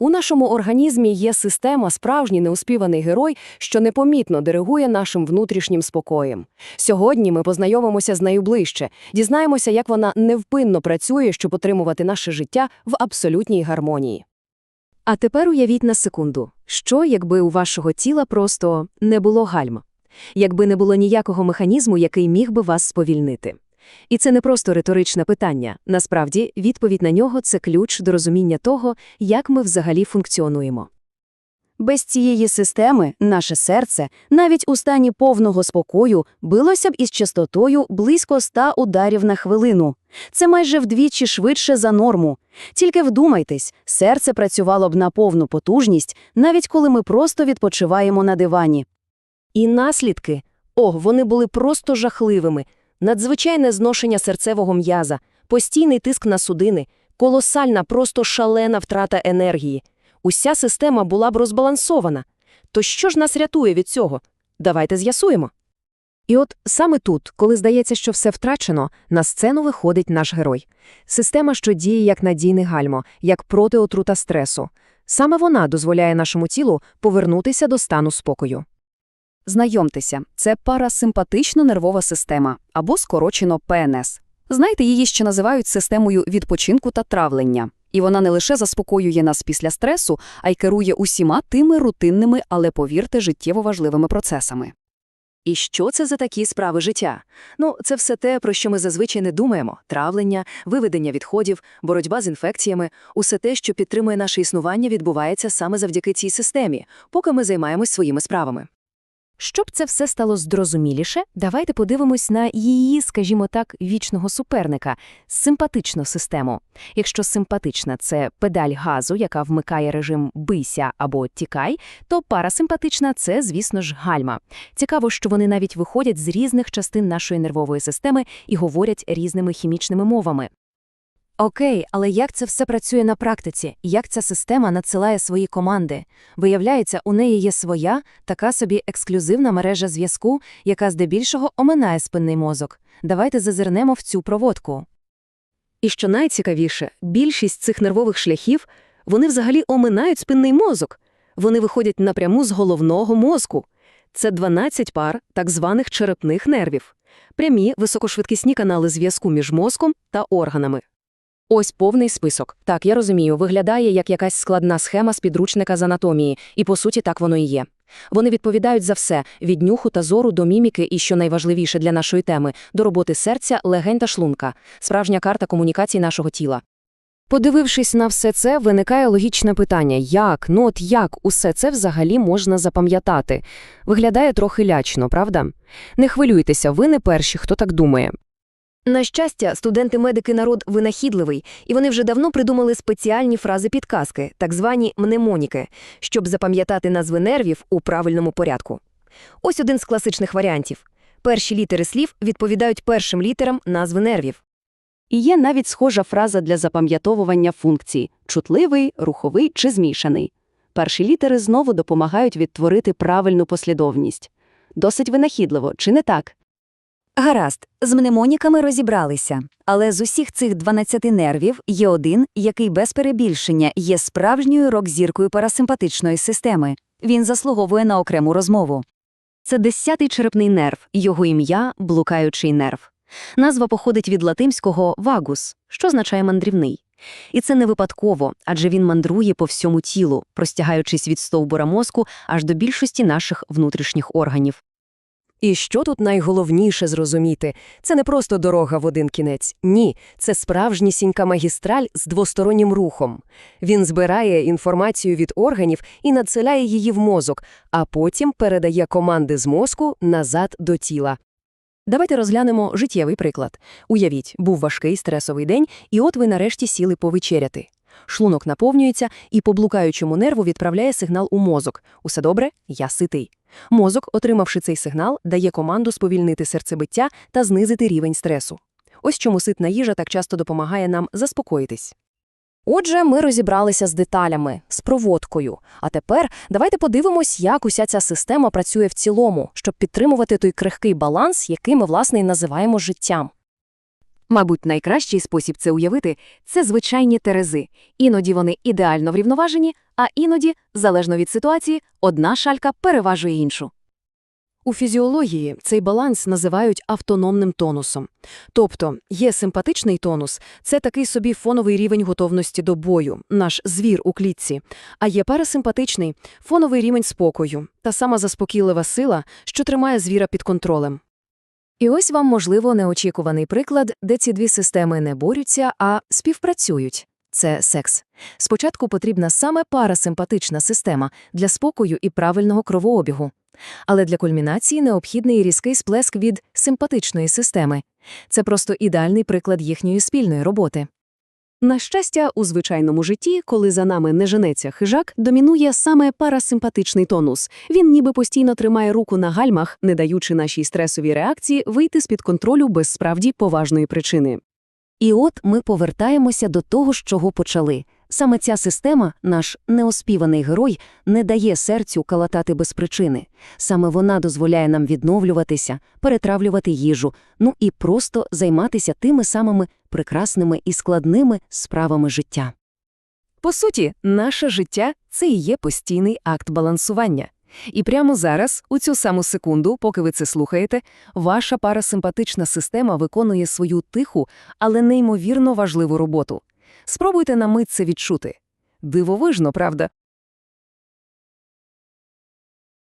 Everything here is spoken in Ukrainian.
У нашому організмі є система, справжній неуспіваний герой, що непомітно диригує нашим внутрішнім спокоєм. Сьогодні ми познайомимося з нею ближче, дізнаємося, як вона невпинно працює, щоб отримувати наше життя в абсолютній гармонії. А тепер уявіть на секунду, що якби у вашого тіла просто не було гальм, якби не було ніякого механізму, який міг би вас сповільнити. І це не просто риторичне питання. Насправді, відповідь на нього це ключ до розуміння того, як ми взагалі функціонуємо. Без цієї системи наше серце, навіть у стані повного спокою, билося б із частотою близько 100 ударів на хвилину. Це майже вдвічі швидше за норму. Тільки вдумайтесь, серце працювало б на повну потужність, навіть коли ми просто відпочиваємо на дивані. І наслідки? О, вони були просто жахливими. Надзвичайне зношення серцевого м'яза, постійний тиск на судини, колосальна, просто шалена втрата енергії. Уся система була б розбалансована. То що ж нас рятує від цього? Давайте з'ясуємо. І от саме тут, коли здається, що все втрачено, на сцену виходить наш герой. Система, що діє як надійне гальмо, як протиотрута стресу. Саме вона дозволяє нашому тілу повернутися до стану спокою. Знайомтеся, це парасимпатично-нервова система, або скорочено ПНС. Знаєте, її ще називають системою відпочинку та травлення. І вона не лише заспокоює нас після стресу, а й керує усіма тими рутинними, але, повірте, життєво важливими процесами. І що це за такі справи життя? Ну, це все те, про що ми зазвичай не думаємо: травлення, виведення відходів, боротьба з інфекціями, усе те, що підтримує наше існування, відбувається саме завдяки цій системі, поки ми займаємось своїми справами. Щоб це все стало зрозуміліше, давайте подивимось на її, скажімо так, вічного суперника симпатичну систему. Якщо симпатична це педаль газу, яка вмикає режим бийся або тікай, то парасимпатична це, звісно ж, гальма. Цікаво, що вони навіть виходять з різних частин нашої нервової системи і говорять різними хімічними мовами. Окей, але як це все працює на практиці? Як ця система надсилає свої команди? Виявляється, у неї є своя, така собі ексклюзивна мережа зв'язку, яка здебільшого оминає спинний мозок. Давайте зазирнемо в цю проводку. І що найцікавіше, більшість цих нервових шляхів, вони взагалі оминають спинний мозок. Вони виходять напряму з головного мозку. Це 12 пар так званих черепних нервів. Прямі високошвидкісні канали зв'язку між мозком та органами. Ось повний список. Так, я розумію, виглядає як якась складна схема з підручника з анатомії, і по суті так воно і є. Вони відповідають за все від нюху та зору до міміки і, що найважливіше для нашої теми, до роботи серця, легень та шлунка, справжня карта комунікації нашого тіла. Подивившись на все це, виникає логічне питання: як, ну от як усе це взагалі можна запам'ятати? Виглядає трохи лячно, правда? Не хвилюйтеся, ви не перші, хто так думає. На щастя, студенти-медики народ винахідливий, і вони вже давно придумали спеціальні фрази-підказки, так звані мнемоніки, щоб запам'ятати назви нервів у правильному порядку. Ось один з класичних варіантів. Перші літери слів відповідають першим літерам назви нервів. І є навіть схожа фраза для запам'ятовування функцій – чутливий, руховий чи змішаний. Перші літери знову допомагають відтворити правильну послідовність. Досить винахідливо, чи не так? Гаразд, з мнемоніками розібралися. Але з усіх цих 12 нервів є один, який без перебільшення є справжньою рок-зіркою парасимпатичної системи. Він заслуговує на окрему розмову. Це десятий черепний нерв, його ім'я – блукаючий нерв. Назва походить від латинського «вагус», що означає «мандрівний». І це не випадково, адже він мандрує по всьому тілу, простягаючись від стовбура мозку аж до більшості наших внутрішніх органів. І що тут найголовніше зрозуміти? Це не просто дорога в один кінець. Ні, це справжнісінька магістраль з двостороннім рухом. Він збирає інформацію від органів і надсилає її в мозок, а потім передає команди з мозку назад до тіла. Давайте розглянемо життєвий приклад. Уявіть, був важкий стресовий день, і от ви нарешті сіли повечеряти. Шлунок наповнюється і по блукаючому нерву відправляє сигнал у мозок. Усе добре? Я ситий. Мозок, отримавши цей сигнал, дає команду сповільнити серцебиття та знизити рівень стресу. Ось чому ситна їжа так часто допомагає нам заспокоїтись. Отже, ми розібралися з деталями, з проводкою. А тепер давайте подивимось, як уся ця система працює в цілому, щоб підтримувати той крихкий баланс, який ми, власне, і називаємо життям. Мабуть, найкращий спосіб це уявити – це звичайні терези. Іноді вони ідеально врівноважені, а іноді, залежно від ситуації, одна шалька переважує іншу. У фізіології цей баланс називають автономним тонусом. Тобто є симпатичний тонус – це такий собі фоновий рівень готовності до бою, наш звір у клітці, а є парасимпатичний – фоновий рівень спокою, та сама заспокійлива сила, що тримає звіра під контролем. І ось вам, можливо, неочікуваний приклад, де ці дві системи не борються, а співпрацюють. Це секс. Спочатку потрібна саме парасимпатична система для спокою і правильного кровообігу. Але для кульмінації необхідний різкий сплеск від симпатичної системи. Це просто ідеальний приклад їхньої спільної роботи. На щастя, у звичайному житті, коли за нами не женеться хижак, домінує саме парасимпатичний тонус. Він ніби постійно тримає руку на гальмах, не даючи нашій стресовій реакції вийти з-під контролю без справді поважної причини. І от ми повертаємося до того, з чого почали. Саме ця система, наш неоспіваний герой, не дає серцю калатати без причини. Саме вона дозволяє нам відновлюватися, перетравлювати їжу, ну і просто займатися тими самими прекрасними і складними справами життя. По суті, наше життя – це і є постійний акт балансування. І прямо зараз, у цю саму секунду, поки ви це слухаєте, ваша парасимпатична система виконує свою тиху, але неймовірно важливу роботу. Спробуйте на мить це відчути. Дивовижно, правда?